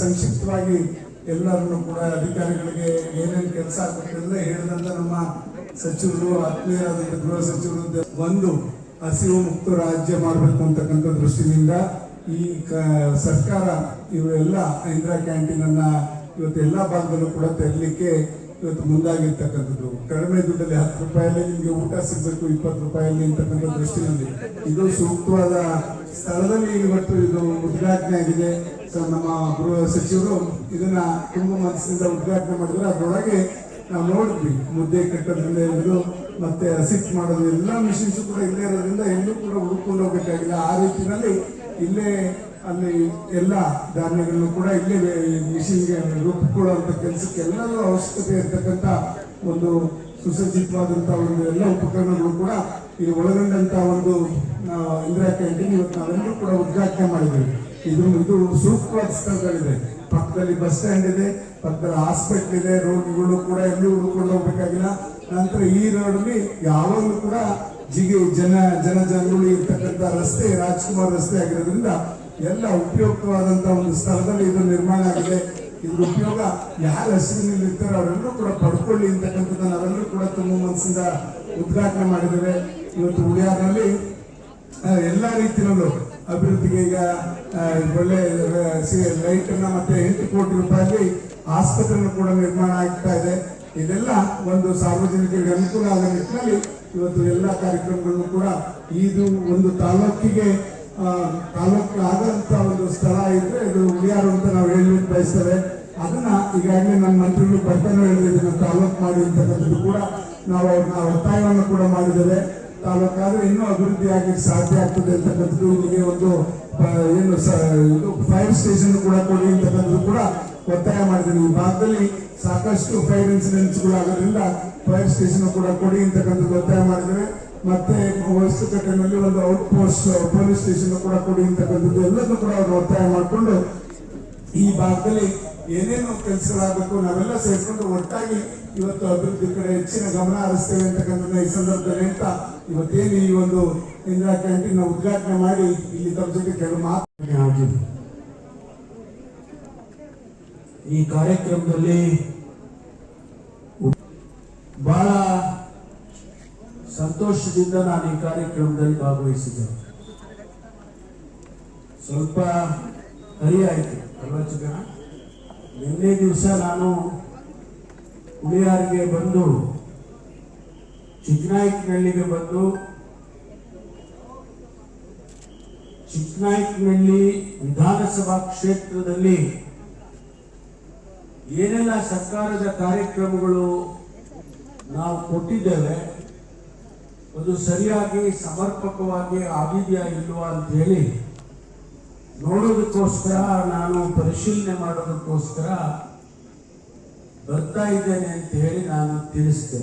ಸಂಕ್ಷಿಪ್ತವಾಗಿ ಎಲ್ಲರನ್ನು ಕೂಡ ಅಧಿಕಾರಿಗಳಿಗೆ ಏನೇನು ಕೆಲಸ ಆಗ್ಬೇಕಂದ್ರೆ ಹೇಳಿದಂತ ನಮ್ಮ ಸಚಿವರು ಆತ್ಮೀಯರಾದಂಥ ಗೃಹ ಸಚಿವರು ಒಂದು ಹಸಿವು ಮುಕ್ತ ರಾಜ್ಯ ಮಾಡಬೇಕು ಅಂತಕ್ಕಂಥ ದೃಷ್ಟಿಯಿಂದ ಈ ಸರ್ಕಾರ ಇವೆಲ್ಲ ಇಂದಿರಾ ಕ್ಯಾಂಟೀನ್ ಅನ್ನ ಇವತ್ತು ಎಲ್ಲ ಭಾಗದಲ್ಲೂ ಕೂಡ ತೆರಲಿಕ್ಕೆ ಇವತ್ತು ಮುಂದಾಗಿರ್ತಕ್ಕಂಥದ್ದು. ಕಡಿಮೆ ದುಡ್ಡಲ್ಲಿ ಹತ್ತು ರೂಪಾಯಲ್ಲಿ ನಿಮಗೆ ಊಟ ಸಿಗಬೇಕು, ಇಪ್ಪತ್ತು ರೂಪಾಯಲ್ಲಿ ಅಂತಕ್ಕಂಥ ದೃಷ್ಟಿನಲ್ಲಿ. ಇದು ಸೂಕ್ತವಾದ ಸ್ಥಳದಲ್ಲಿ ಇವತ್ತು ಇದು ಉದ್ಘಾಟನೆ ಆಗಿದೆ. ನಮ್ಮ ಗೃಹ ಸಚಿವರು ಇದನ್ನ ತುಂಬ ಮನಸ್ಸಿನಿಂದ ಉದ್ಘಾಟನೆ ಮಾಡಿದ್ರೆ ಅದರೊಳಗೆ ನಾವು ನೋಡಿದ್ವಿ, ಮುದ್ದೆ ಕಟ್ಟೋದ್ರಿಂದ ಇರೋದು ಮತ್ತೆ ಹಸಿಟ್ ಮಾಡೋದು, ಎಲ್ಲ ಮಿಷಿನ್ಸ್ ಕೂಡ ಇಲ್ಲೇ ಇರೋದ್ರಿಂದ ಎಲ್ಲೂ ಕೂಡ ಹುಡುಕೊಂಡು ಹೋಗ್ಬೇಕಾಗಿಲ್ಲ. ಆ ರೀತಿನಲ್ಲಿ ಇಲ್ಲೇ ಅಲ್ಲಿ ಎಲ್ಲ ಧಾನ್ಯಗಳನ್ನು ಕೂಡ ಇಲ್ಲೇ ಮಿಷಿನ್ಗೆ ರೂಪಿಕೊಳ್ಳುವಂತ ಕೆಲಸಕ್ಕೆ ಎಲ್ಲರೂ ಅವಶ್ಯಕತೆ ಇರ್ತಕ್ಕಂಥ ಒಂದು ಸುಸಜ್ಜಿತವಾದಂತ ಒಂದು ಎಲ್ಲ ಉಪಕರಣಗಳು ಕೂಡ ಈ ಒಳಗೊಂಡಂತ ಒಂದು ಇಂದಿರಾ ಕ್ಯಾಂಟೀನ್ ಇವತ್ತು ನಾವೆಲ್ಲರೂ ಕೂಡ ಉದ್ಘಾಟನೆ ಮಾಡಿದ್ದೀವಿ ಇದು ಇದು ಸೂಕ್ತವಾದ ಸ್ಥಳಗಳಿದೆ ಪಕ್ಕದಲ್ಲಿ ಬಸ್ ಸ್ಟ್ಯಾಂಡ್ ಇದೆ, ಪಕ್ಕದಲ್ಲಿ ಹಾಸ್ಪಿಟಲ್ ಇದೆ, ರೋಗಿಗಳು ಕೂಡ ಎಲ್ಲಿ ಹುಡುಕೊಂಡು ಹೋಗ್ಬೇಕಾಗಿಲ್ಲ. ನಂತರ ಈ ರೋಡ್ ಅಲ್ಲಿ ಯಾವಾಗಲೂ ಕೂಡ ಜಿಗಿ ಜನ ಜನ ಜಂಗುಳಿ ಇರ್ತಕ್ಕಂಥ ರಸ್ತೆ, ರಾಜ್ಕುಮಾರ್ ರಸ್ತೆ ಆಗಿರೋದ್ರಿಂದ ಎಲ್ಲ ಉಪಯುಕ್ತವಾದಂತ ಒಂದು ಸ್ಥಳದಲ್ಲಿ ಇದು ನಿರ್ಮಾಣ ಆಗಿದೆ. ಇದ್ರ ಉಪಯೋಗ ಯಾರು ಹಸಿರಿನಲ್ಲಿ ಇರ್ತಾರೋ ಅವರೆಲ್ಲರೂ ಕೂಡ ಪಡ್ಕೊಳ್ಳಿ ಅಂತಕ್ಕಂಥದ್ದು ನಾವೆಲ್ಲರೂ ಕೂಡ ತುಂಬ ಮನಸ್ಸಿಂದ ಉದ್ಘಾಟನೆ ಮಾಡಿದ್ದೇವೆ ಇವತ್ತು ಉಳಿಯಾರಲ್ಲಿ ಎಲ್ಲ ಎಲ್ಲಾ ರೀತಿಯಲ್ಲೂ ಅಭಿವೃದ್ಧಿಗೆ ಈಗ ಒಳ್ಳೆ ಲೈಟ್ ಅನ್ನ ಮತ್ತೆ ಎಂಟು ಕೋಟಿ ರೂಪಾಯಿ ಆಸ್ಪತ್ರೆಯನ್ನು ಕೂಡ ನಿರ್ಮಾಣ ಆಗ್ತಾ ಇದೆ. ಇದೆಲ್ಲ ಒಂದು ಸಾರ್ವಜನಿಕರಿಗೆ ಅನುಕೂಲ ಆದ ನಿಟ್ಟಿನಲ್ಲಿ ಇವತ್ತು ಎಲ್ಲ ಕಾರ್ಯಕ್ರಮಗಳನ್ನು ಕೂಡ ಇದು ಒಂದು ತಾಲೂಕಿಗೆ ತಾಲೂಕು ಆದಂತ ಒಂದು ಸ್ಥಳ ಇದ್ರೆ ಇದು ಉಳಿಯಾರು ಅಂತ ನಾವು ಹೇಳಲಿಕ್ಕೆ ಬಯಸ್ತೇವೆ. ಅದನ್ನ ಈಗಾಗಲೇ ನಮ್ಮ ಮಂತ್ರಿಗಳು ಬರ್ತಾನೆ ಹೇಳಿದ್ರೆ ತಾಲೂಕು ಮಾಡಿ ಅಂತಕ್ಕಂಥದ್ದು ಕೂಡ ನಾವು ಒತ್ತಾಯವನ್ನು ಕೂಡ ಮಾಡಿದ್ದೇವೆ. ತಾಲೂಕಾದ್ರೆ ಇನ್ನೂ ಅಭಿವೃದ್ಧಿ ಆಗಲಿಕ್ಕೆ ಸಾಧ್ಯ ಆಗ್ತದೆ ಅಂತಕ್ಕಂಥದ್ದು ಇಲ್ಲಿಗೆ ಒಂದು ಏನು ಫೈರ್ ಸ್ಟೇಷನ್ ಕೂಡ ಕೊಡಿ ಅಂತಕ್ಕಂಥದ್ದು ಕೂಡ ಒತ್ತಾಯ ಮಾಡಿದ್ದೀನಿ. ಈ ಭಾಗದಲ್ಲಿ ಸಾಕಷ್ಟು ಫೈರ್ ಇನ್ಸಿಡೆಂಟ್ಸ್ಗಳಾಗೋದ್ರಿಂದ ಫೈರ್ ಸ್ಟೇಷನ್ ಕೂಡ ಕೊಡಿ ಅಂತಕ್ಕಂಥದ್ದು ಒತ್ತಾಯ ಮಾಡಿದ್ದೇನೆ ಮತ್ತೆ ವಸ್ತುಕಟ್ಟೆನಲ್ಲಿ ಒಂದು ಔಟ್ ಪೋಸ್ಟ್ ಪೊಲೀಸ್ ಸ್ಟೇಷನ್ ಕೂಡ ಕೊಡಿ ಅಂತಕ್ಕಂಥದ್ದು ಎಲ್ಲದನ್ನು ಕೂಡ ಅವರು ಒತ್ತಾಯ ಮಾಡಿಕೊಂಡು ಈ ಭಾಗದಲ್ಲಿ ಏನೇನು ಕೆಲಸಗಳಾಗಬೇಕು ನಾವೆಲ್ಲ ಸೇರಿಕೊಂಡು ಒಟ್ಟಾಗಿ ಇವತ್ತು ಅಭಿವೃದ್ಧಿ ಕಡೆ ಹೆಚ್ಚಿನ ಗಮನ ಹರಿಸ್ತೇವೆ ಅಂತಕ್ಕಂಥದ್ದನ್ನ ಈ ಸಂದರ್ಭದಲ್ಲಿ ಹೇಳ್ತಾ ಇವತ್ತೇನು ಈ ಒಂದು ಇಂದಿರಾ ಕ್ಯಾಂಟೀನ್ ಉದ್ಘಾಟನೆ ಮಾಡಿ ಇಲ್ಲಿ ತಮ್ಮ ಜೊತೆ ಕೆಲವು ಮಾತು ಆಗಿದೆ. ಈ ಕಾರ್ಯಕ್ರಮದಲ್ಲಿ ಬಹಳ ಸಂತೋಷದಿಂದ ನಾನು ಈ ಕಾರ್ಯಕ್ರಮದಲ್ಲಿ ಭಾಗವಹಿಸಿದ್ದೆ ಸ್ವಲ್ಪ ಹರಿಯಾಯಿತು. ಅಲ್ವಾ ಚಿಕ್ಕ ನಿನ್ನೆ ದಿವಸ ನಾನು ಹುಳಿಯಾರಿಗೆ ಬಂದು ಚಿಕ್ಕನಾಯಕನಹಳ್ಳಿಗೆ ಬಂದು ಚಿಕ್ಕನಾಯಕನಹಳ್ಳಿ ವಿಧಾನಸಭಾ ಕ್ಷೇತ್ರದಲ್ಲಿ ಏನೆಲ್ಲ ಸರ್ಕಾರದ ಕಾರ್ಯಕ್ರಮಗಳು ನಾವು ಕೊಟ್ಟಿದ್ದೇವೆ, ಅದು ಸರಿಯಾಗಿ ಸಮರ್ಪಕವಾಗಿ ಆಗಿದೆಯಾ ಇಲ್ವಾ ಅಂತ ಹೇಳಿ ನೋಡೋದಕ್ಕೋಸ್ಕರ, ನಾನು ಪರಿಶೀಲನೆ ಮಾಡೋದಕ್ಕೋಸ್ಕರ ಬರ್ತಾ ಇದ್ದೇನೆ ಅಂತ ಹೇಳಿ ನಾನು ತಿಳಿಸಿದೆ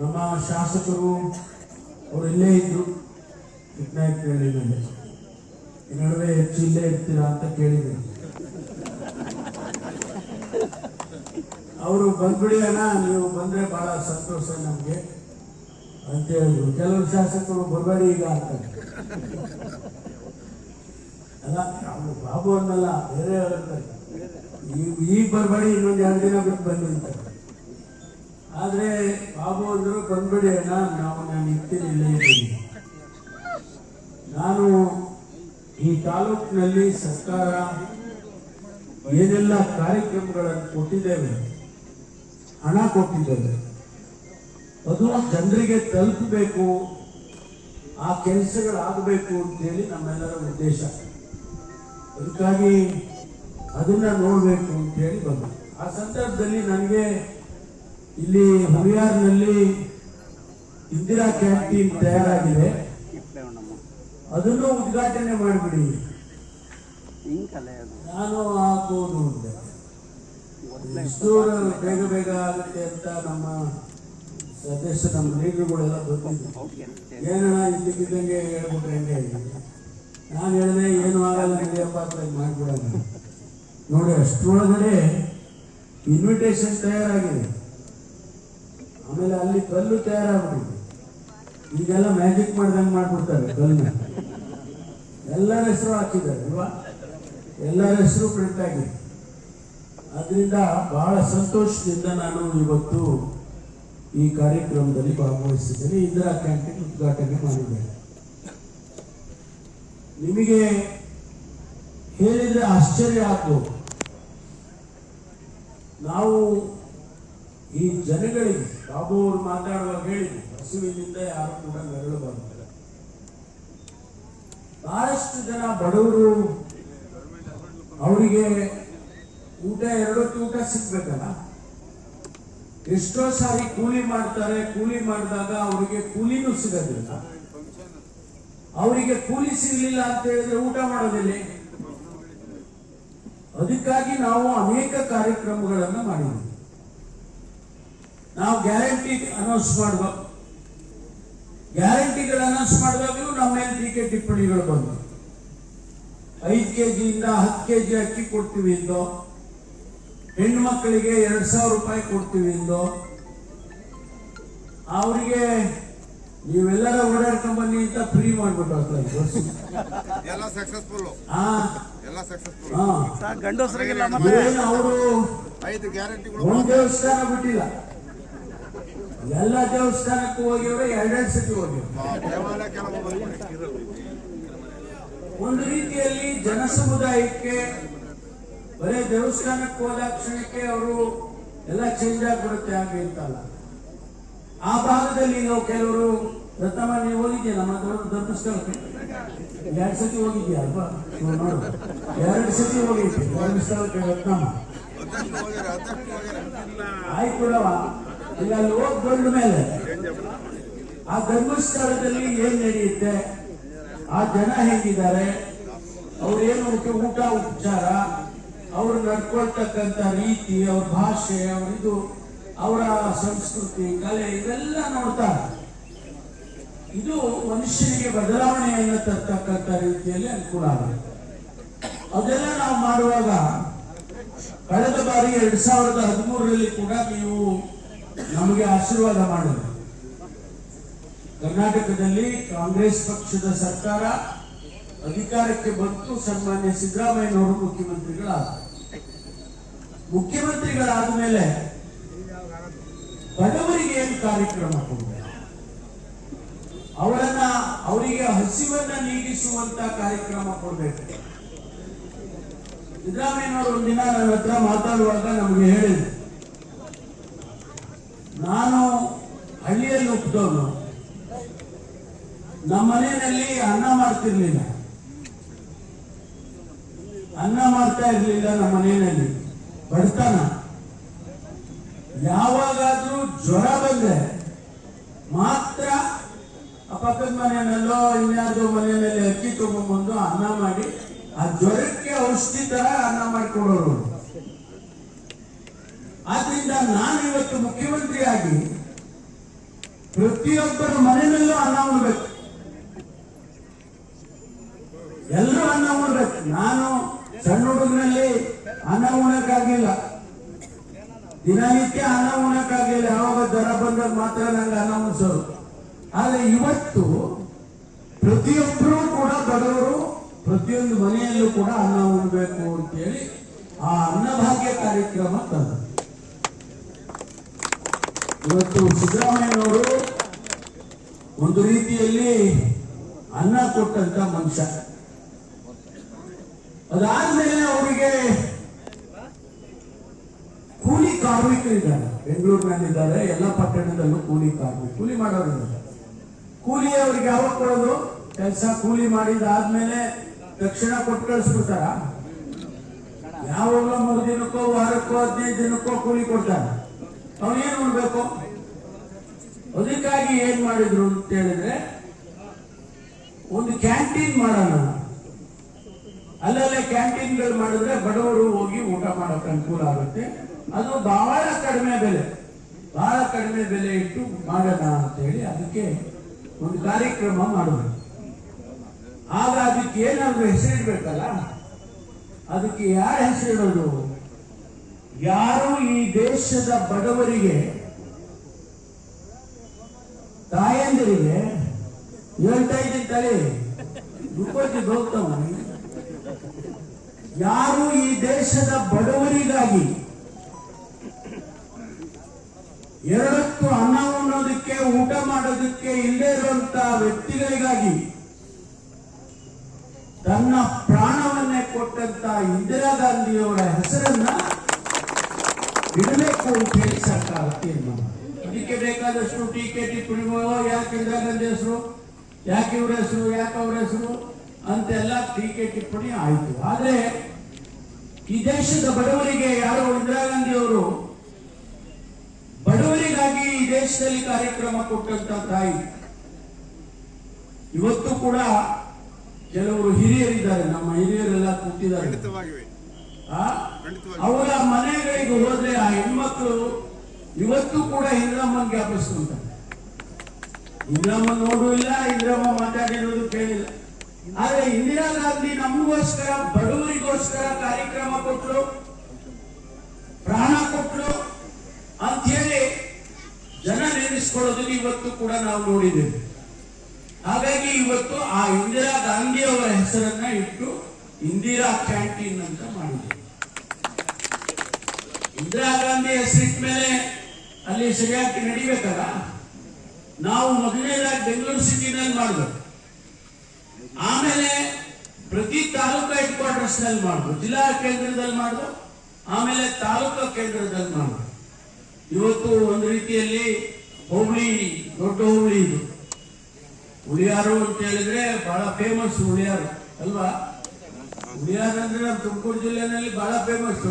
ನಮ್ಮ ಶಾಸಕರು ಅವರು ಇಲ್ಲೇ ಇದ್ರು. ಮೇಲೆ ಈ ನಡುವೆ ಹೆಚ್ಚು ಇಲ್ಲೇ ಇರ್ತೀರಾ ಅಂತ ಕೇಳಿದ್ರು. ಅವರು ಬಂದ್ಬಿಡಿ ಅಣ್ಣ, ನೀವು ಬಂದ್ರೆ ಬಹಳ ಸಂತೋಷ ನಮ್ಗೆ ಅಂತ ಹೇಳಿದ್ರು. ಕೆಲವು ಶಾಸಕರು ಬರಬೇಡಿ ಈಗ ಅಂತಾರೆ ಅಲ್ಲ ಬಾಬು ಅನ್ನಲ್ಲ ಬೇರೆ ಹೇಳ್ತಾರೆ ಈಗ ಬರಬೇಡಿ ಇನ್ನೊಂದು ಎರಡು ದಿನ ಬಿಟ್ಟು ಬನ್ನಿ ಅಂತ. ಆದ್ರೆ ಬಾಬು ಅಂದ್ರು ಬಂದ್ಬಿಡಿ ಅಣ್ಣ, ನಾವು ನಾನು ಇರ್ತೀನಿ, ಇಲ್ಲೇ ನಾನು ಈ ತಾಲೂಕಿನಲ್ಲಿ ಸರ್ಕಾರ ಏನೆಲ್ಲ ಕಾರ್ಯಕ್ರಮಗಳನ್ನು ಕೊಟ್ಟಿದ್ದೇವೆ, ಹಣ ಕೊಟ್ಟಿದ್ದೇವೆ, ಅದು ಜನರಿಗೆ ತಲುಪಬೇಕು, ಆ ಕೆಲಸಗಳಾಗಬೇಕು ಅಂತೇಳಿ ನಮ್ಮೆಲ್ಲರ ಉದ್ದೇಶ. ಅದಕ್ಕಾಗಿ ಅದನ್ನ ನೋಡಬೇಕು ಅಂತ ಹೇಳಿ ಬಂದ. ಆ ಸಂದರ್ಭದಲ್ಲಿ ನನಗೆ ಇಲ್ಲಿ ಹುರಿಯಾರ್ನಲ್ಲಿ ಇಂದಿರಾ ಕ್ಯಾಂಟೀನ್ ತಯಾರಾಗಿದೆ. ಅದನ್ನು ಉದ್ಘಾಟನೆ ಮಾಡಿಬಿಡಿ. ನಾನು ಆಗ್ಬೋದು ಅಂದೆ. ಇಷ್ಟು ಬೇಗ ಬೇಗ ಆಗುತ್ತೆ ಅಂತ ನಮ್ಮ ಸದಸ್ಯ ನಮ್ಮ ಲೀಡರ್ಗಳೆಲ್ಲ ಬರ್ತಿದ್ರು ಏನಣ್ಣ ಇದ್ದಕ್ಕಿದ್ದಂಗೆ ಹೇಳ್ಬಿಟ್ರೆ ಹೆಂಗೆ? ನಾನು ಹೇಳಿದೆ ಏನು ಆಗಲ್ಲ ನಡೆಯಪ್ಪ ಅಂತ ಮಾಡ್ಬಿಡೋಣ. ನೋಡಿ, ಅಷ್ಟರೊಳಗಡೆ ಇನ್ವಿಟೇಷನ್ ತಯಾರಾಗಿದೆ. ಆಮೇಲೆ ಅಲ್ಲಿ ಕಲ್ಲು ತಯಾರಾಗ್ಬಿಟ್ಟಿದೆ. ಈಗೆಲ್ಲ ಮ್ಯಾಜಿಕ್ ಮಾಡ್ದಂಗೆ ಮಾಡ್ಬಿಡ್ತಾರೆ ಕಲ್ಲನ್ನ ಎಲ್ಲರ ಹೆಸರು ಹಾಕಿದ್ದಾರೆ, ಅಲ್ವಾ? ಎಲ್ಲರ ಹೆಸರು ಪ್ರಿಂಟ್ ಆಗಿದೆ. ಅದರಿಂದ ಬಹಳ ಸಂತೋಷದಿಂದ ನಾನು ಇವತ್ತು ಈ ಕಾರ್ಯಕ್ರಮದಲ್ಲಿ ಭಾಗವಹಿಸಿದ್ದೇನೆ. ಇಂದಿರಾ ಕ್ಯಾಂಟೀನ್ ಉದ್ಘಾಟನೆ ಮಾಡಿದ್ದೇನೆ. ನಿಮಗೆ ಹೇಳಿದ್ರೆ ಆಶ್ಚರ್ಯ ಆಗ್ಬೋದು. ನಾವು ಈ ಜನಗಳಿಗೆ, ಬಾಬು ಅವರು ಮಾತಾಡುವಾಗ ಹೇಳಿದ್ರು ಹಸುವಿನಿಂದ ಯಾರು ಕೂಡ ನರಳಬಾರದು ಬಹಳಷ್ಟು ಜನ ಬಡವರು, ಅವರಿಗೆ ಊಟ ಎರಡೊತ್ತು ಊಟ ಸಿಗ್ಬೇಕಲ್ಲ. ಎಷ್ಟೋ ಸಾರಿ ಕೂಲಿ ಮಾಡ್ತಾರೆ, ಕೂಲಿ ಮಾಡಿದಾಗ ಅವರಿಗೆ ಕೂಲಿನೂ ಸಿಗೋದಿಲ್ಲ. ಅವರಿಗೆ ಕೂಲಿ ಸಿಗಲಿಲ್ಲ ಅಂತ ಹೇಳಿದ್ರೆ ಊಟ ಮಾಡೋದಿಲ್ಲ. ಅದಕ್ಕಾಗಿ ನಾವು ಅನೇಕ ಕಾರ್ಯಕ್ರಮಗಳನ್ನು ಮಾಡಿದ್ವಿ. ನಾವು ಗ್ಯಾರಂಟಿ ಅನೌನ್ಸ್ ಮಾಡುವ. ಗ್ಯಾರಂಟಿಗಳು ಅನೌನ್ಸ್ ಮಾಡಿದಾಗಲೂ ನಮ್ಮ ಮೇಲೆ ಟೀಕೆ ಟಿಪ್ಪಣಿಗಳು ಬಂದವು. ಐದು ಕೆ ಜಿಯಿಂದ ಹತ್ತು ಕೆ ಜಿ ಅಕ್ಕಿ ಕೊಡ್ತೀವಿ ಇಂದು. ಹೆಣ್ಣು ಮಕ್ಕಳಿಗೆ ಎರಡ್ ಸಾವಿರ ರೂಪಾಯಿ ಕೊಡ್ತೀವಿ ಇಂದು. ಅವರಿಗೆ ನೀವೆಲ್ಲರ ಓಡಾಡ್ಕೊಂಡ್ ಬನ್ನಿ ಅಂತ ಫ್ರೀ ಮಾಡ್ಬಿಟ್ಟು ಹಾ. ಎಲ್ಲ ಸಕ್ಸಸ್ಫುಲ್ ಹಾ. ಗಂಡಸರಿಗೆಲ್ಲ ಏನು ಅವರು ಐದು ಗ್ಯಾರಂಟಿಗಳು ದೇವಸ್ಥಾನ ಬಿಟ್ಟಿಲ್ಲ. ಎಲ್ಲ ದೇವಸ್ಥಾನಕ್ಕೂ ಹೋಗಿವ್ರೆ ಎರಡೆರಡು ಸತಿ ಹೋಗಿವ್ರು. ಒಂದು ರೀತಿಯಲ್ಲಿ ಜನ ಸಮುದಾಯಕ್ಕೆ ಬರೀ ದೇವಸ್ಥಾನಕ್ಕೆ ಹೋದ ಕ್ಷಣಕ್ಕೆ ಅವರು ಎಲ್ಲ ಚೇಂಜ್ ಆಗ್ಬಿಡುತ್ತೆ ಹಾಗೆ ಅಂತಲ್ಲ. ಆ ಭಾಗದಲ್ಲಿ ನಾವು ಕೆಲವರು ರತ್ನಮ್ಮ ನೀವು ಹೋಗಿದ್ಯಾ ನಮ್ಮ ದೊಡ್ಡ ಧರ್ಮಸ್ಥಳಕ್ಕೆ ಎರಡು ಸತಿ ಹೋಗಿದ್ಯಾ? ಅಲ್ವಾ? ಎರಡು ಸತಿ ಹೋಗಿದ್ದೆ. ಧರ್ಮಸ್ಥಳಕ್ಕೆ ಅಲ್ಲಿ ಹೋಗಿ ಬಂದ ಮೇಲೆ ಆ ಧರ್ಮಸ್ಥಳದಲ್ಲಿ ಏನ್ ನಡೆಯುತ್ತೆ? ಆ ಜನ ಹೇಗಿದ್ದಾರೆ? ಅವ್ರೇನು ಊಟ, ಉಪಚಾರ? ಅವ್ರು ನಡ್ಕೊಳ್ತಕ್ಕಂಥ ರೀತಿ, ಅವ್ರ ಭಾಷೆ, ಅವ್ರ ಇದು, ಅವರ ಸಂಸ್ಕೃತಿ, ಕಲೆ ಇದೆಲ್ಲ ನೋಡ್ತಾರೆ. ಇದು ಮನುಷ್ಯನಿಗೆ ಬದಲಾವಣೆಯನ್ನು ತರ್ತಕ್ಕಂಥ ರೀತಿಯಲ್ಲಿ ಅನುಕೂಲ ಆಗುತ್ತೆ. ಅದೆಲ್ಲ ನಾವು ಮಾಡುವಾಗ ಕಳೆದ ಬಾರಿ ಎರಡ್ ಸಾವಿರದ ಹದಿಮೂರರಲ್ಲಿ ಕೂಡ ನೀವು ನಮಗೆ ಆಶೀರ್ವಾದ ಮಾಡಿದ್ರಿ. ಕರ್ನಾಟಕದಲ್ಲಿ ಕಾಂಗ್ರೆಸ್ ಪಕ್ಷದ ಸರ್ಕಾರ ಅಧಿಕಾರಕ್ಕೆ ಬಂತು, ಸನ್ಮಾನ್ಯ ಸಿದ್ದರಾಮಯ್ಯನವರು ಮುಖ್ಯಮಂತ್ರಿಗಳಾದ ಮುಖ್ಯಮಂತ್ರಿಗಳಾದ ಮೇಲೆ ಬಡವರಿಗೆ ಏನು ಕಾರ್ಯಕ್ರಮ ಕೊಡಬೇಕು ಅವರನ್ನ, ಅವರಿಗೆ ಹಸಿವನ್ನ ನೀಗಿಸುವಂತ ಕಾರ್ಯಕ್ರಮ ಕೊಡ್ಬೇಕು. ಸಿದ್ದರಾಮಯ್ಯನವರು ಒಂದಿನ ನನ್ನ ಹತ್ರ ಮಾತಾಡುವಾಗ ನಮಗೆ ಹೇಳಿದ್ರು. ನಾನು ಹಳ್ಳಿಯಲ್ಲಿ ಹುಟ್ಟಿದವನು. ನಮ್ಮ ಮನೆಯಲ್ಲಿ ಅನ್ನ ಮಾಡ್ತಿರ್ಲಿಲ್ಲ. ಅನ್ನ ಮಾಡ್ತಾ ಇರ್ಲಿಲ್ಲ ನಮ್ಮ ಮನೆಯಲ್ಲಿ. ಬಡತನ. ಯಾವಾಗಾದ್ರೂ ಜ್ವರ ಬಂದ್ರೆ ಮಾತ್ರ ಪಕ್ಕದ ಮನೆಯಲ್ಲೋ ಇನ್ಯಾರ್ದೋ ಮನೆಯಲ್ಲಿ ಅಕ್ಕಿ ತಗೊಂಡ್ಬಂದು ಅನ್ನ ಮಾಡಿ, ಆ ಜ್ವರಕ್ಕೆ ಔಷಧಿ ತರ ಅನ್ನ ಮಾಡಿಕೊಡೋರು ಆದ್ರಿಂದ ನಾನು ಇವತ್ತು ಮುಖ್ಯಮಂತ್ರಿಯಾಗಿ ಪ್ರತಿಯೊಬ್ಬರ ಮನೆಯಲ್ಲೂ ಅನ್ನ ಉಣ್ಬೇಕು. ಎಲ್ಲರೂ ಅನ್ನ ಉಣ್ಬೇಕು. ನಾನು ಸಣ್ಣ ಹುಡುಗನಲ್ಲಿ ಅನ್ನ ಉಣಕ್ಕಾಗಿಲ್ಲ. ದಿನನಿತ್ಯ ಅನ್ನ ಉಣಕ್ಕಾಗಿಲ್ಲ. ಯಾವಾಗ ಜ್ವರ ಬಂದಾಗ ಮಾತ್ರ ನಂಗೆ ಅನ್ನ ಉಣಿಸೋರು. ಆದ್ರೆ ಇವತ್ತು ಪ್ರತಿಯೊಬ್ಬರು ಕೂಡ ಬಡವರು, ಪ್ರತಿಯೊಂದು ಮನೆಯಲ್ಲೂ ಕೂಡ ಅನ್ನ ಉಣ್ಬೇಕು ಅಂತೇಳಿ ಆ ಅನ್ನಭಾಗ್ಯ ಕಾರ್ಯಕ್ರಮ ತಂದರು. ಇವತ್ತು ಸಿದ್ದರಾಮಯ್ಯನವರು ಒಂದು ರೀತಿಯಲ್ಲಿ ಅನ್ನ ಕೊಟ್ಟಂತ ಮನುಷ್ಯ. ಅದಾದ್ಮೇಲೆ ಅವರಿಗೆ ಕೂಲಿ ಕಾರ್ಮಿಕರಿದ್ದಾರೆ. ಬೆಂಗಳೂರಿನಲ್ಲಿದ್ದಾರೆ, ಎಲ್ಲ ಪಟ್ಟಣದಲ್ಲೂ ಕೂಲಿ ಕಾರ್ಮಿಕ ಕೂಲಿ ಮಾಡೋರಿದ್ದಾರೆ ಕೂಲಿ ಅವ್ರಿಗೆ ಯಾವಾಗ ಕೊಡೋದು? ಕೆಲಸ ಕೂಲಿ ಮಾಡಿದಾದ್ಮೇಲೆ ತಕ್ಷಣ ಕೊಟ್ಟು ಕಳಿಸ್ಬಿಡ್ತಾರ? ಯಾವಾಗಲೂ ಮೂರು ದಿನಕ್ಕೋ, ವಾರಕ್ಕೋ, ಹದಿನೈದು ದಿನಕ್ಕೋ ಕೂಲಿ ಕೊಡ್ತಾರ. ಅವನೇನ್ ಮಾಡ್ಬೇಕು? ಅದಕ್ಕಾಗಿ ಏನ್ ಮಾಡಿದ್ರು ಅಂತ ಹೇಳಿದ್ರೆ, ಒಂದು ಕ್ಯಾಂಟೀನ್ ಮಾಡೋಣ. ಅಲ್ಲಲ್ಲೇ ಕ್ಯಾಂಟೀನ್ಗಳು ಮಾಡಿದ್ರೆ ಬಡವರು ಹೋಗಿ ಊಟ ಮಾಡೋಕೆ ಅನುಕೂಲ ಆಗುತ್ತೆ. ಅದು ಬಹಳ ಕಡಿಮೆ ಬೆಲೆ. ಬಹಳ ಕಡಿಮೆ ಬೆಲೆ ಇಟ್ಟು ಮಾಡೋಣ ಅಂತ ಹೇಳಿ ಅದಕ್ಕೆ ಒಂದು ಕಾರ್ಯಕ್ರಮ ಮಾಡಬೇಕು ಆಗ ಅದಕ್ಕೆ ಏನಾದ್ರು ಹೆಸರಿಡ್ಬೇಕಲ್ಲ ಅದಕ್ಕೆ ಯಾರ ಹೆಸರಿಡೋದು ಯಾರು ಈ ದೇಶದ ಬಡವರಿಗೆ, ತಾಯಂದಿರಿಗೆ ಹೇಳ್ತಾ ಇದ್ದೀನಿ ತಲೆ. ಹೋಗ್ತಾವ ಯಾರು ಈ ದೇಶದ ಬಡವರಿಗಾಗಿ ಎರಡತ್ತು ಅನ್ನ ಉಣ್ಣೋದಕ್ಕೆ ಊಟ ಮಾಡೋದಕ್ಕೆ ಇಲ್ಲೇ ಇರುವಂತ ವ್ಯಕ್ತಿಗಳಿಗಾಗಿ ತನ್ನ ಪ್ರಾಣವನ್ನೇ ಕೊಟ್ಟಂತ ಇಂದಿರಾ ಗಾಂಧಿಯವರ ಹೆಸರನ್ನ ಇಡಬೇಕು ಅಂತ ಹೇಳಿ ಸರ್ಕಾರ ತೀರ್ಮಾನ. ಅದಕ್ಕೆ ಬೇಕಾದಷ್ಟು ಟಿ ಟಿಪ್ಪಣಿಗಳು ಯಾಕೆ ಇಂದಿರಾ ಗಾಂಧಿ ಹೆಸರು, ಯಾಕೆ ಇವ್ರ ಹೆಸರು, ಯಾಕೆ ಅವ್ರ ಹೆಸರು ಅಂತೆಲ್ಲ ಟೀಕೆ ಟಿಪ್ಪಣಿ ಆಯಿತು ಆದ್ರೆ ಈ ದೇಶದ ಬಡವರಿಗೆ ಯಾರು ಇಂದಿರಾ ಗಾಂಧಿ ಅವರು ಬಡವರಿಗಾಗಿ ಈ ದೇಶದಲ್ಲಿ ಕಾರ್ಯಕ್ರಮ ಕೊಟ್ಟಂತ ತಾಯಿ. ಇವತ್ತು ಕೂಡ ಕೆಲವರು ಹಿರಿಯರಿದ್ದಾರೆ ನಮ್ಮ ಹಿರಿಯರೆಲ್ಲ ಕೂತಿದ್ದಾರೆ? ಅವರ ಮನೆಗಳಿಗೆ ಹೋದ್ರೆ ಆ ಹೆಣ್ಮಕ್ಳು ಇವತ್ತು ಕೂಡ ಇಂದ್ರಮ್ಮನ್ ಜ್ಞಾಪಿಸ್ಕೊಂತಾರೆ. ಇಂದ್ರಮ್ಮ ನೋಡು ಇಲ್ಲ ಇಂದ್ರಮ್ಮ ಮಾತಾಡಿರೋದು ಕೇಳಿಲ್ಲ. ಆದ್ರೆ ಇಂದಿರಾ ಗಾಂಧಿ ನಮಗೋಸ್ಕರ ಬಡವರಿಗೋಸ್ಕರ ಕಾರ್ಯಕ್ರಮ ಕೊಟ್ರು ಪ್ರಾಣ ಕೊಟ್ರು ಅಂತ ಹೇಳಿ ಜನ ಇವತ್ತು ಕೂಡ ನಾವು ನೋಡಿದ್ದೇವೆ. ಹಾಗಾಗಿ ಇವತ್ತು ಆ ಇಂದಿರಾ ಗಾಂಧಿ ಅವರ ಹೆಸರನ್ನ ಇಟ್ಟು ಇಂದಿರಾ ಕ್ಯಾಂಟೀನ್ ಅಂತ ಮಾಡಿದೆ ಇಂದಿರಾ ಗಾಂಧಿ ಹೆಸರಿಟ್ಟ ಮೇಲೆ ಅಲ್ಲಿ ಸರಿಯಾಗಿ ನಡಿಬೇಕಲ್ಲ? ನಾವು ಮೊದಲನೇದಾಗಿ ಬೆಂಗಳೂರು ಸಿಟಿನಲ್ಲಿ ಮಾಡಬೇಕು. ಆಮೇಲೆ ಪ್ರತಿ ತಾಲೂಕು ಹೆಡ್ ಕ್ವಾರ್ಟರ್ಸ್ನಲ್ಲಿ ಮಾಡಬೇಕು. ಜಿಲ್ಲಾ ಕೇಂದ್ರದಲ್ಲಿ ಮಾಡಬೇಕು, ಆಮೇಲೆ ತಾಲೂಕಾ ಕೇಂದ್ರದಲ್ಲಿ ಮಾಡಬೇಕು. ಇವತ್ತು ಒಂದು ರೀತಿಯಲ್ಲಿ ಹೋಬಳಿ, ದೊಡ್ಡ ಹೋಬಳಿ ಇದು. ಅಂತ ಹೇಳಿದ್ರೆ ಬಹಳ ಫೇಮಸ್ ಉಳಿಯಾರು ಅಲ್ವಾ? ಉಳಿಯಾರು ಅಂದ್ರೆ ನಮ್ಮ ತುಮಕೂರು ಜಿಲ್ಲೆನಲ್ಲಿ ಬಹಳ ಫೇಮಸ್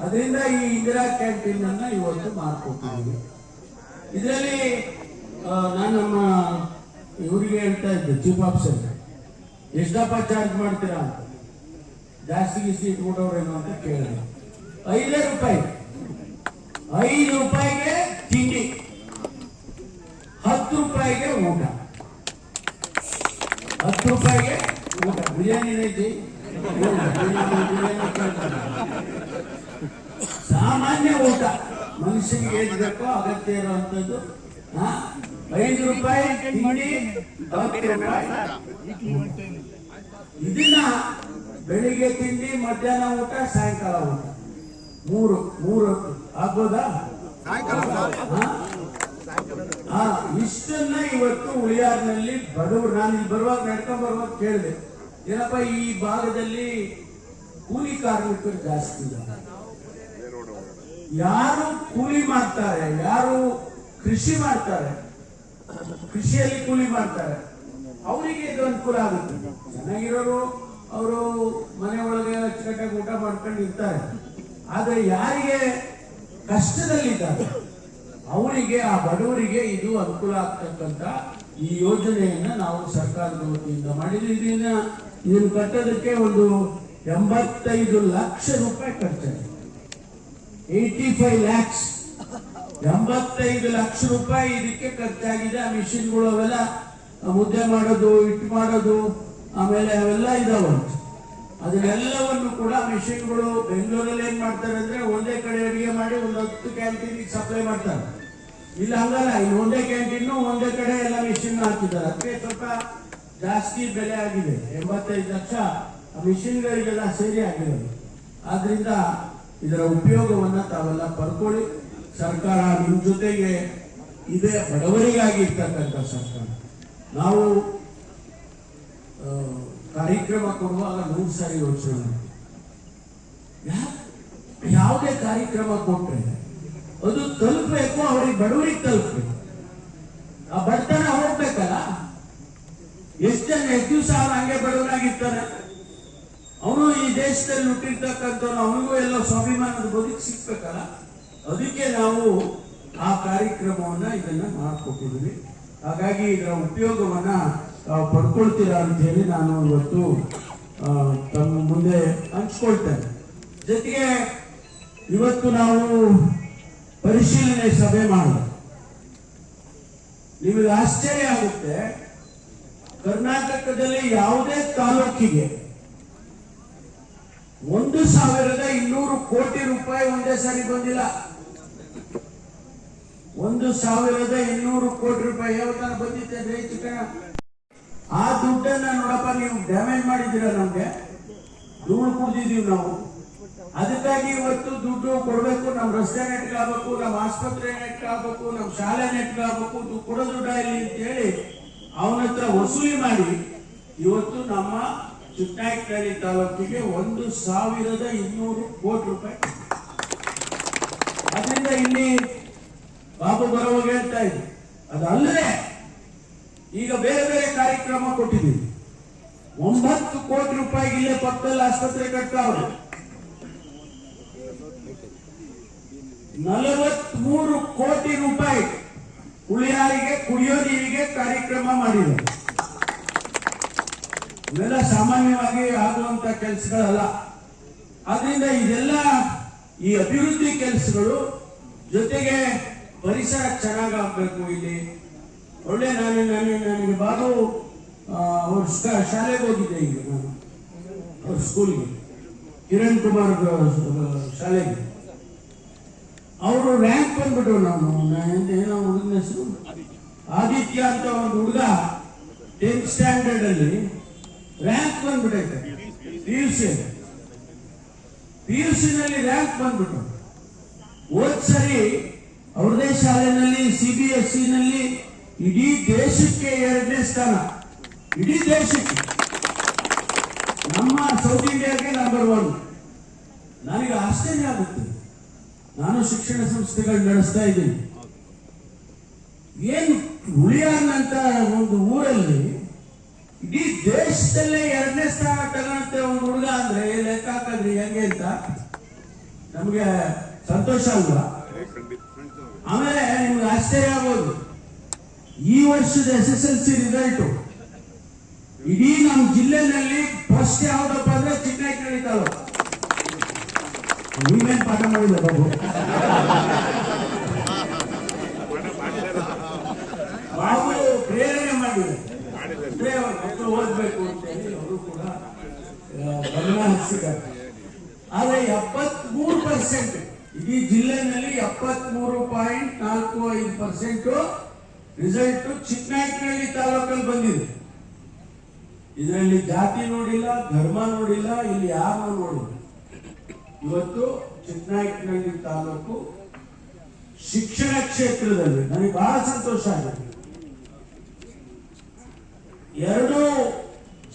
ಅದರಿಂದ ಈ ಇಂದಿರಾ ಕ್ಯಾಂಟೀನ್ ಅನ್ನ ಇವತ್ತು ಮಾಡ್ಕೊಟ್ಟಿದ್ದೀವಿ ಇದರಲ್ಲಿ ನಾನು ನಮ್ಮ ಇವರಿಗೆ ಹೇಳ್ತಾ ಇದ್ದೆ ಚೀಫ್ ಆಫೀಸರ್ ಎಷ್ಟಪ್ಪ ಚಾರ್ಜ್ ಮಾಡ್ತೀರಾ ಅಂತ. ಜಾಸ್ತಿ ಗೀಸ್ತಿ ಇಟ್ಬಿಟ್ಟವ್ರೇನು ಅಂತ ಕೇಳಿದೆ ಐದೇ ರೂಪಾಯಿ. ಐದು ರೂಪಾಯಿಗೆ ತಿಂಡಿ. ಹತ್ತು ರೂಪಾಯಿಗೆ ಊಟ. ಹತ್ತು ರೂಪಾಯಿಗೆ ಊಟ. ಬಿರಿಯಾನಿ ಐತಿ ಸಾಮಾನ್ಯ ಊಟ. ಮನುಷ್ಯನಿಗೆ ಏನ್ ಬೇಕೋ ಅಗತ್ಯ ಇರುವಂತದ್ದು? ಐದು ರೂಪಾಯಿ ತಿಂಡಿ ಇದನ್ನ ಬೆಳಿಗ್ಗೆ ತಿಂಡಿ, ಮಧ್ಯಾಹ್ನ ಊಟ, ಸಾಯಂಕಾಲ ಊಟ ಮೂರು ಮೂರು. ಆಗ್ಬೋದಾ ಹಾ? ಇಷ್ಟನ್ನ ಇವತ್ತು ಉಳಿಯಾರ್ನಲ್ಲಿ ಬಡವರು, ನಾನು ಇಲ್ಲಿ ಬರುವಾಗ ನಡ್ಕೊಂಡ್ ಬರುವಾಗ ಕೇಳಿದೆ ಏನಪ್ಪ, ಈ ಭಾಗದಲ್ಲಿ ಕೂಲಿ ಕಾರ್ಮಿಕರು ಜಾಸ್ತಿ ಯಾರು ಕೂಲಿ ಮಾಡ್ತಾರೆ, ಯಾರು ಕೃಷಿ ಮಾಡ್ತಾರೆ ಕೃಷಿಯಲ್ಲಿ ಕೂಲಿ ಮಾಡ್ತಾರೆ. ಅವರಿಗೆ ಇದು ಅನುಕೂಲ ಆಗುತ್ತೆ. ಚೆನ್ನಾಗಿರೋರು ಅವರು ಮನೆ ಒಳಗೆ ಅಚ್ಚುಕಟ್ಟಾಗಿ ಊಟ ಮಾಡ್ಕೊಂಡು ಇರ್ತಾರೆ. ಆದ್ರೆ ಯಾರಿಗೆ ಕಷ್ಟದಲ್ಲಿದ್ದಾರೆ, ಅವರಿಗೆ, ಆ ಬಡವರಿಗೆ ಇದು ಅನುಕೂಲ ಆಗ್ತಕ್ಕಂತ ಈ ಯೋಜನೆಯನ್ನ ನಾವು ಸರ್ಕಾರದ ವತಿಯಿಂದ ಇದನ್ನ, ಇದನ್ನು ಕಟ್ಟೋದಕ್ಕೆ ಒಂದು ಎಂಬತ್ತೈದು ಲಕ್ಷ ರೂಪಾಯಿ ಖರ್ಚಾಗಿದೆ. ಏಯ್ಟಿ ಫೈವ್ ಲ್ಯಾಕ್ಸ್ ಎಂಬತ್ತೈದು ಲಕ್ಷ ರೂಪಾಯಿ ಇದಕ್ಕೆ ಖರ್ಚಾಗಿದೆ. ಆ ಮಿಷಿನ್ಗಳು ಅವೆಲ್ಲ ಮುದ್ದೆ ಮಾಡೋದು, ಹಿಟ್ಟು ಮಾಡೋದು, ಆಮೇಲೆ ಅವೆಲ್ಲ ಇದಾವಂತೆ ಅದನ್ನೆಲ್ಲವನ್ನು ಕೂಡ ಮಿಷಿನ್ಗಳು ಬೆಂಗಳೂರಲ್ಲಿ ಏನ್ ಮಾಡ್ತಾರೆ ಅಂದ್ರೆ ಒಂದೇ ಕಡೆ ಅಡಿಗೆ ಮಾಡಿ ಒಂದು ಹತ್ತು ಕ್ಯಾಂಟೀನ್ ಸಪ್ಲೈ ಮಾಡ್ತಾರೆ. ಇಲ್ಲ ಹಂಗಲ್ಲ ಇಲ್ಲಿ ಒಂದೇ ಕ್ಯಾಂಟೀನ್ ಒಂದೇ ಕಡೆ ಎಲ್ಲ ಮಿಷಿನ್ ಹಾಕಿದ್ದಾರೆ. ಅದಕ್ಕೆ ಸ್ವಲ್ಪ ಜಾಸ್ತಿ ಬೆಲೆ ಆಗಿದೆ. ಎಂಬತ್ತೈದು ಲಕ್ಷ ಮಿಷಿನ್ಗಳಿಗೆಲ್ಲ ಸೇರಿ ಆಗಿದೆ. ಆದ್ರಿಂದ ಇದರ ಉಪಯೋಗವನ್ನ ತಾವೆಲ್ಲ ಪಡ್ಕೊಳ್ಳಿ. ಸರ್ಕಾರ ನಿಮ್ ಜೊತೆಗೆ ಇದೆ ಬಡವರಿಗಾಗಿ ಇರ್ತಕ್ಕಂಥ ಸರ್ಕಾರ. ನಾವು ಕಾರ್ಯಕ್ರಮ ಕೊಡುವಾಗ ನೂರು ಸಾರಿ ಯೋಚನೆ ಯಾವುದೇ ಕಾರ್ಯಕ್ರಮ ಕೊಟ್ಟರೆ ಅದು ತಲುಪಬೇಕು, ಅವ್ರಿಗೆ ಬಡವರಿಗೆ ತಲುಪಬೇಕು. ಆ ಬಡತನ ಹೋಗ್ಬೇಕಲ್ಲ? ಎಷ್ಟು ಜನ ಎಷ್ಟು ದಿವಸ ಅವ್ರು ಹಂಗೆ ಬಡವರಾಗಿರ್ತಾರೆ? ಅವನು ಈ ದೇಶದಲ್ಲಿ ಹುಟ್ಟಿರ್ತಕ್ಕಂಥವ್ರು, ಅವನಿಗೂ ಎಲ್ಲ ಸ್ವಾಭಿಮಾನದ ಬದುಕು ಸಿಗ್ಬೇಕಲ್ಲ? ಅದಕ್ಕೆ ನಾವು ಆ ಕಾರ್ಯಕ್ರಮವನ್ನ ಇದನ್ನ ಮಾಡ್ಕೊಟ್ಟಿದ್ವಿ ಹಾಗಾಗಿ ಇದರ ಉಪಯೋಗವನ್ನ ತಾವು ಪಡ್ಕೊಳ್ತೀರಾ ಅಂತ ಹೇಳಿ ನಾನು ಇವತ್ತು ತಮ್ಮ ಮುಂದೆ ಹಂಚ್ಕೊಳ್ತೇನೆ. ಜೊತೆಗೆ ಇವತ್ತು ನಾವು ಪರಿಶೀಲನೆ ಸಭೆ ಮಾಡಿದೆ ನಿಮಗೆ ಆಶ್ಚರ್ಯ ಆಗುತ್ತೆ, ಕರ್ನಾಟಕದಲ್ಲಿ ಯಾವುದೇ ತಾಲೂಕಿಗೆ ಒಂದು ಸಾವಿರದ ಇನ್ನೂರು ಕೋಟಿ ರೂಪಾಯಿ ಒಂದೇ ಸಾರಿ ಬಂದಿಲ್ಲ. ಒಂದು ಸಾವಿರದ ಇನ್ನೂರು ಕೋಟಿ ರೂಪಾಯಿ ಯಾವತ್ತಾನ ಅಂದ್ರೆ ಚಿಕ್ಕಣ್ಣ ಆ ದುಡ್ಡನ್ನ ನೋಡಪ್ಪ, ನೀವು ಡ್ಯಾಮೇಜ್ ಮಾಡಿದ್ದೀರ ನಮ್ಗೆ? ಧೂಳು ಕುಡ್ದಿದೀವಿ ನಾವು. ಅದಕ್ಕಾಗಿ ಇವತ್ತು ದುಡ್ಡು ಕೊಡಬೇಕು ನಮ್ಮ ರಸ್ತೆ ನೆಟ್ಕಾಗಬೇಕು ನಮ್ಮ ಆಸ್ಪತ್ರೆ ನೆಟ್ಕಾಗಬೇಕು ನಮ್ಮ ಶಾಲೆ ನೆಟ್ಕಾಗಬೇಕು ದು- ಕೊಡೋ ದುಡ್ಡ ಇಲ್ಲಿ ಅಂತ ಹೇಳಿ ಅವನ ಹತ್ರ ವಸೂಲಿ ಮಾಡಿ ಇವತ್ತು ನಮ್ಮ ಚಿಕ್ಕನಾಯಕನಹಳ್ಳಿ ತಾಲೂಕಿಗೆ ಒಂದು ಸಾವಿರದ ಇನ್ನೂರು ಕೋಟಿ ರೂಪಾಯಿ. ಅದರಿಂದ ಇಲ್ಲಿ ಬಾಬು ಬರುವಾಗ ಹೇಳ್ತಾ ಇದ್ರು ಅದಲ್ಲದೆ ಈಗ ಬೇರೆ ಬೇರೆ ಕಾರ್ಯಕ್ರಮ ಕೊಟ್ಟಿದ್ದೀವಿ. ಒಂಬತ್ತು ಕೋಟಿ ರೂಪಾಯಿಗೆ ಇಲ್ಲೇ ಪಕ್ಕದಲ್ಲಿ ಆಸ್ಪತ್ರೆ ಕಟ್ತಾವ್ರೆ. ನಲವತ್ಮೂರು ಕೋಟಿ ರೂಪಾಯಿ ಉಳಿಯಾರಿಗೆ ಕುಡಿಯೋ ನೀರಿಗೆ ಕಾರ್ಯಕ್ರಮ ಮಾಡಿದ್ದಾರೆ. ಇವೆಲ್ಲ ಸಾಮಾನ್ಯವಾಗಿ ಆಗುವಂತ ಕೆಲಸಗಳಲ್ಲ. ಆದ್ರಿಂದ ಇದೆಲ್ಲ ಈ ಅಭಿವೃದ್ಧಿ ಕೆಲಸಗಳು ಜೊತೆಗೆ ಪರಿಸರ ಚೆನ್ನಾಗಾಗಬೇಕು ಇಲ್ಲಿ. ಒಳ್ಳೆ ನಾನು ನಾನು ನನಗೆ ಬಾಬು ಅವ್ರ ಶಾಲೆಗೆ ಹೋಗಿದ್ದೆ ಈಗ ನಾನು. ಅವ್ರ ಸ್ಕೂಲ್ಗೆ ಕಿರಣ್ ಕುಮಾರ್ ಶಾಲೆಗೆ. ಅವರು ರ್ಯಾಂಕ್ ಬಂದ್ಬಿಟ್ರು ನಾನು ಏನೋ ಹುಡುಗನ ಹೆಸರು? ಆದಿತ್ಯ ಅಂತ ಒಂದು ಹುಡುಗ ಟೆಂತ್ ಸ್ಟ್ಯಾಂಡರ್ಡ್ ಅಲ್ಲಿ rank ಬಂದ್ಬಿಟ್ಟೈತೆ P U C P U C ನಲ್ಲಿ ರ್ಯಾಂಕ್ ಬಂದ್ಬಿಟ್ಟು ಹೋದ್ ಅವ್ರದೇ ಶಾಲೆನಲ್ಲಿ ಸಿ ಬಿ ಎಸ್ನಲ್ಲಿ ಇಡೀ ದೇಶಕ್ಕೆ ಎರಡನೇ ಸ್ಥಾನ. ಇಡೀ ದೇಶಕ್ಕೆ. ನಮ್ಮ ಸೌತ್ ಇಂಡಿಯಾಗೆ ನಂಬರ್ ಒನ್ ನನಗೆ ಆಶ್ಚರ್ಯ ಆಗುತ್ತೆ. ನಾನು ಶಿಕ್ಷಣ ಸಂಸ್ಥೆಗಳು ನಡೆಸ್ತಾ ಇದ್ದೀನಿ. ಏನು ಉಳಿಯಾರ್ನಂತ ಒಂದು ಊರಲ್ಲಿ ಇಡೀ ದೇಶದಲ್ಲೇ ಎರಡನೇ ಸ್ಥಾನ ತಗೊಂಡಂತೆ ಒಂದು ಹುಡುಗ ಅಂದ್ರೆ ಲೆಕ್ಕ ಹಾಕಿದ್ರಿ, ಹೆಂಗೆ ಅಂತ? ನಮಗೆ ಸಂತೋಷ ಅಲ್ವಾ? ಆಮೇಲೆ ನಿಮ್ಗೆ ಆಶ್ಚರ್ಯ ಆಗ್ಬೋದು. ಈ ವರ್ಷದ S S L C result ಇಡೀ ನಮ್ಮ ಜಿಲ್ಲೆನಲ್ಲಿ ಫಸ್ಟ್ ಯಾವ್ದಪ್ಪ ಅಂದ್ರೆ ಚಿಕ್ಕನಾಯ್ಕನಹಳ್ಳಿ ತಾಲೂಕು ನೀವೇನ್ ಪಾಠ ಮಾಡಿಲ್ಲ ಬಾಬು? ಬಾಬು ಪ್ರೇರಣೆ ಮಾಡಿದೆ ಮಕ್ಕಳು ಓದ್ಬೇಕು ಅಂತ ಹೇಳಿ ಅವರು ಕೂಡ ಗಮನ ಹರಿಸಿದ್ದಾರೆ. ಆದ್ರೆ ಎಪ್ಪತ್ಮೂರು ಪರ್ಸೆಂಟ್ ಇಡೀ ಜಿಲ್ಲೆನಲ್ಲಿ ಎಪ್ಪತ್ಮೂರು ಪಾಯಿಂಟ್ ನಾಲ್ಕು ಐದು ಪರ್ಸೆಂಟ್ ರಿಸಲ್ಟ್ ಚಿಕ್ಕನಾಯಕನಹಳ್ಳಿ ತಾಲೂಕಲ್ಲಿ ಬಂದಿದೆ. ಇದರಲ್ಲಿ ಜಾತಿ ನೋಡಿಲ್ಲ, ಧರ್ಮ ನೋಡಿಲ್ಲ, ಇಲ್ಲಿ ಯಾರು ನೋಡಿಲ್ಲ. ಇವತ್ತು ಚಿಕ್ಕನಾಯಕನಹಳ್ಳಿ ತಾಲೂಕು ಶಿಕ್ಷಣ ಕ್ಷೇತ್ರದಲ್ಲಿ ನನಗೆ ಬಹಳ ಸಂತೋಷ ಆಗಿದೆ ಎರಡು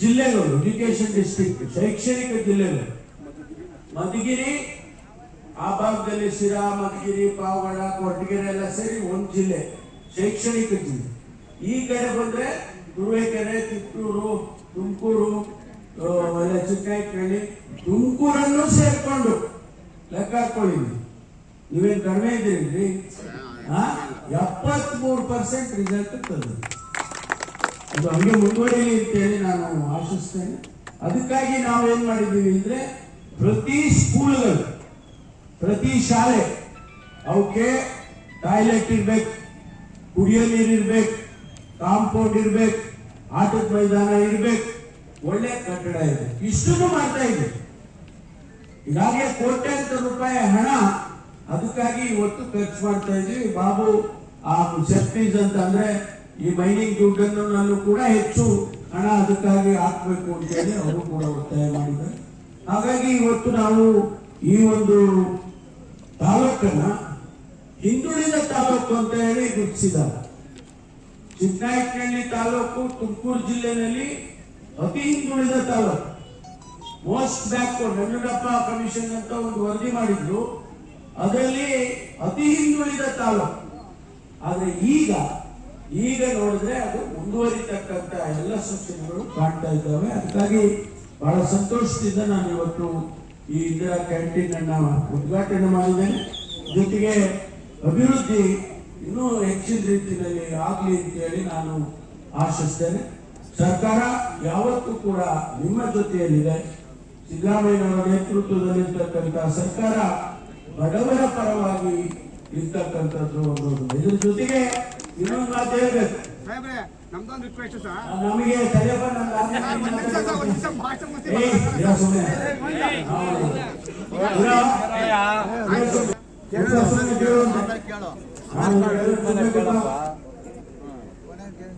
ಜಿಲ್ಲೆಗಳು ಎಜುಕೇಶನ್ ಡಿಸ್ಟ್ರಿಕ್ಟ್, ಶೈಕ್ಷಣಿಕ ಜಿಲ್ಲೆಗಳು, ಮಧುಗಿರಿ ಆ ಭಾಗದಲ್ಲಿ ಶಿರಾ, ಮಧುಗಿರಿ ಪಾವಗಡ ಕೊರಟಗೆರೆ ಎಲ್ಲ ಸೇರಿ ಒಂದು ಜಿಲ್ಲೆ, ಶೈಕ್ಷಣಿಕ ಜಿಲ್ಲೆ. ಈ ಕಡೆ ಬಂದ್ರೆ ತುರುವೇಕೆರೆ ತಿಪ್ಪೂರು ತುಮಕೂರು ಎಲ್ಲ ಚಿಕ್ಕನಾಯಕನಹಳ್ಳಿ ತುಮಕೂರನ್ನು ಸೇರ್ಕೊಂಡು ಲೆಕ್ಕ ಹಾಕೊಳ್ಳಿ ನೀವು. ನೀವೇನ್ ಕಡಿಮೆ ಇದ್ದೀರಿ? ಎಪ್ಪತ್ಮೂರು ಪರ್ಸೆಂಟ್ ರಿಸಲ್ಟ್ ಅದು ಹಂಗೆ ಮುಂದುವರಿಲಿ ಅಂತೇಳಿ ನಾನು ಆಶಿಸ್ತೇನೆ. ಅದಕ್ಕಾಗಿ ನಾವು ಏನ್ ಮಾಡಿದ್ದೀವಿ ಅಂದ್ರೆ ಪ್ರತಿ ಸ್ಕೂಲ್ಗಳು ಪ್ರತಿ ಶಾಲೆ ಅವಕ್ಕೆ ಟಾಯ್ಲೆಟ್ ಇರ್ಬೇಕು, ಕುಡಿಯೋ ನೀರು ಇರ್ಬೇಕು ಕಾಂಪೌಂಡ್ ಇರ್ಬೇಕು, ಆಟದ ಮೈದಾನ ಇರ್ಬೇಕು. ಒಳ್ಳೆ ಕಟ್ಟಡ ಇದೆ. ಇಷ್ಟನ್ನು ಮಾಡ್ತಾ ಇದೆ ಈಗಾಗಲೇ ಕೋಟ್ಯಾಂತರ ರೂಪಾಯಿ ಹಣ ಅದಕ್ಕಾಗಿ ಇವತ್ತು ಖರ್ಚು ಮಾಡ್ತಾ ಇದ್ವಿ ಬಾಬು, ಆ ಸೆಫ್ಟೀಸ್ ಅಂತ ಅಂದ್ರೆ ಈ ಮೈನಿಂಗ್ ದುಡ್ಡನ್ನು ಕೂಡ ಹೆಚ್ಚು ಹಣ ಅದಕ್ಕಾಗಿ ಹಾಕ್ಬೇಕು ಅಂತ ಹೇಳಿ ಅವರು ಕೂಡ ಒತ್ತಾಯ ಮಾಡಿದ್ದಾರೆ. ಹಾಗಾಗಿ ಇವತ್ತು ನಾವು ಈ ಒಂದು ತಾಲೂಕನ್ನ ಹಿಂದುಳಿದ ತಾಲೂಕು ಅಂತ ಹೇಳಿ ಗುರುತಿಸಿದ್ದಾರೆ. ಚಿಕ್ಕನಾಯಕನಹಳ್ಳಿ ತಾಲೂಕು ತುಮಕೂರು ಜಿಲ್ಲೆಯಲ್ಲಿ ಅತಿ ಹಿಂದುಳಿದ taluk. Most backward Venkatappa commission ಅಂತ ಒಂದು ವರದಿ ಮಾಡಿದ್ರು. ಅದರಲ್ಲಿ ಅತಿ ಹಿಂದುಳಿದ ತಾಲೂಕು. ಆದ್ರೆ ಈಗ ಈಗ ನೋಡಿದ್ರೆ ಅದು ಮುಂದುವರಿತಕ್ಕಂತ ಎಲ್ಲ ಸೂಚನೆಗಳು ಕಾಣ್ತಾ ಇದ್ದಾವೆ. ಅದಕ್ಕಾಗಿ ಬಹಳ ಸಂತೋಷದಿಂದ ನಾನು ಇವತ್ತು ಈ ಇಂದಿರಾ ಕ್ಯಾಂಟೀನ್ ಅನ್ನ ಉದ್ಘಾಟನೆ ಮಾಡಿದೆ ಜೊತೆಗೆ ಅಭಿವೃದ್ಧಿ ಇನ್ನೂ ಹೆಚ್ಚಿನ ರೀತಿಯಲ್ಲಿ ಆಗ್ಲಿ ಅಂತ ಹೇಳಿ ನಾನು ಆಶಿಸ್ತೇನೆ. ಸರ್ಕಾರ ಯಾವತ್ತೂ ಕೂಡ ನಿಮ್ಮ ಜೊತೆಯಲ್ಲಿದೆ. ಸಿದ್ದರಾಮಯ್ಯನವರ ನೇತೃತ್ವದಲ್ಲಿರ್ತಕ್ಕಂಥ ಸರ್ಕಾರ ಬಡವರ ಪರವಾಗಿ ಇರ್ತಕ್ಕಂಥದ್ದು ಅನ್ನೋದು. ಇದ್ರ ಜೊತೆಗೆ ಇನ್ನೊಂದು ಮಾತು ಹೇಳ್ಬೇಕು. ನಮ್ದೊಂದು ರಿಕ್ವೆಸ್ಟ್ ಸರ್ ನಮಗೆ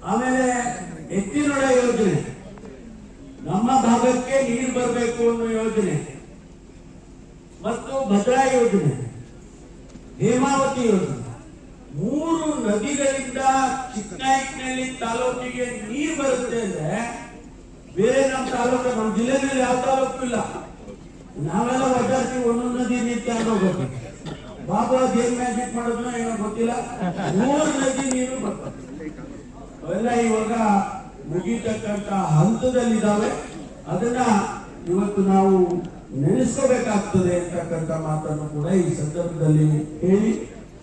ಆಮೇಲೆ ಎತ್ತಿನೊಳ ಯೋಜನೆ ನಮ್ಮ ಭಾಗಕ್ಕೆ ನೀರು ಬರಬೇಕು ಅನ್ನೋ ಯೋಜನೆ ಮತ್ತು ಭದ್ರಾ ಯೋಜನೆ ಹೇಮಾವತಿ ಯೋಜನೆ ಮೂರು ನದಿಗಳಿಂದ ಚಿಕ್ಕನಾಯಕನಹಳ್ಳಿ ತಾಲೂಕಿಗೆ ನೀರು ಬರುತ್ತೆ ಅಂದ್ರೆ ಬೇರೆ ನಮ್ಮ ತಾಲೂಕು, ನಮ್ಮ ಜಿಲ್ಲೆನಲ್ಲಿ ಯಾವ ತಾಲೂಕು ಇಲ್ಲ. ನಾವೆಲ್ಲ ಒದ್ದಾಡ್ತೀವಿ, ಒಂದೊಂದು ನದಿ ನಿಂತೆ ಅನ್ನೋದು ಬಾಬಾ ಏನ್ ಮ್ಯಾಜಿಕ್ ಮಾಡೋದ್ನ ಏನೋ ಗೊತ್ತಿಲ್ಲ. ಮೂರು ನದಿ ನೀರು ಬರ್ತದೆ. ಅವೆಲ್ಲ ಇವಾಗ ಮುಗಿತಕ್ಕಂತ ಹಂತದಲ್ಲಿದ್ದಾವೆ. ಅದನ್ನ ಇವತ್ತು ನಾವು ನೆನೆಸ್ಕೋಬೇಕಾಗ್ತದೆ ಅಂತಕ್ಕಂಥ ಮಾತನ್ನು ಕೂಡ ಈ ಸಂದರ್ಭದಲ್ಲಿ ಹೇಳಿ.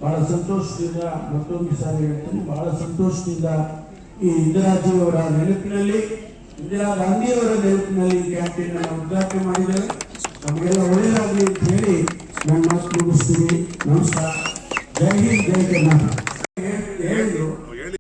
ಬಹಳ ಸಂತೋಷದಿಂದ ಮತ್ತೊಂದು ಸಾರಿ ಹೇಳ್ತೀನಿ, ಬಹಳ ಸಂತೋಷದಿಂದ ಈ ಇಂದಿರಾಜಿಯವರ ನೆನಪಿನಲ್ಲಿ, ಇಂದಿರಾ ಗಾಂಧಿಯವರ ನೆನಪಿನಲ್ಲಿ ಕ್ಯಾಂಟೀನ್ ಅನ್ನು ಉದ್ಘಾಟನೆ ಮಾಡಿದ್ದಾರೆ ನಮಗೆಲ್ಲ ಒಳ್ಳೆಯದಾಗಲಿ ಅಂತ ಹೇಳಿ ನನ್ನ ಮಾತು ಮುಗಿಸ್ತೀನಿ ನಮಸ್ಕಾರ. ಜೈ ಹಿಂದ್, ಜೈ ಕರ್ನಾಟಕ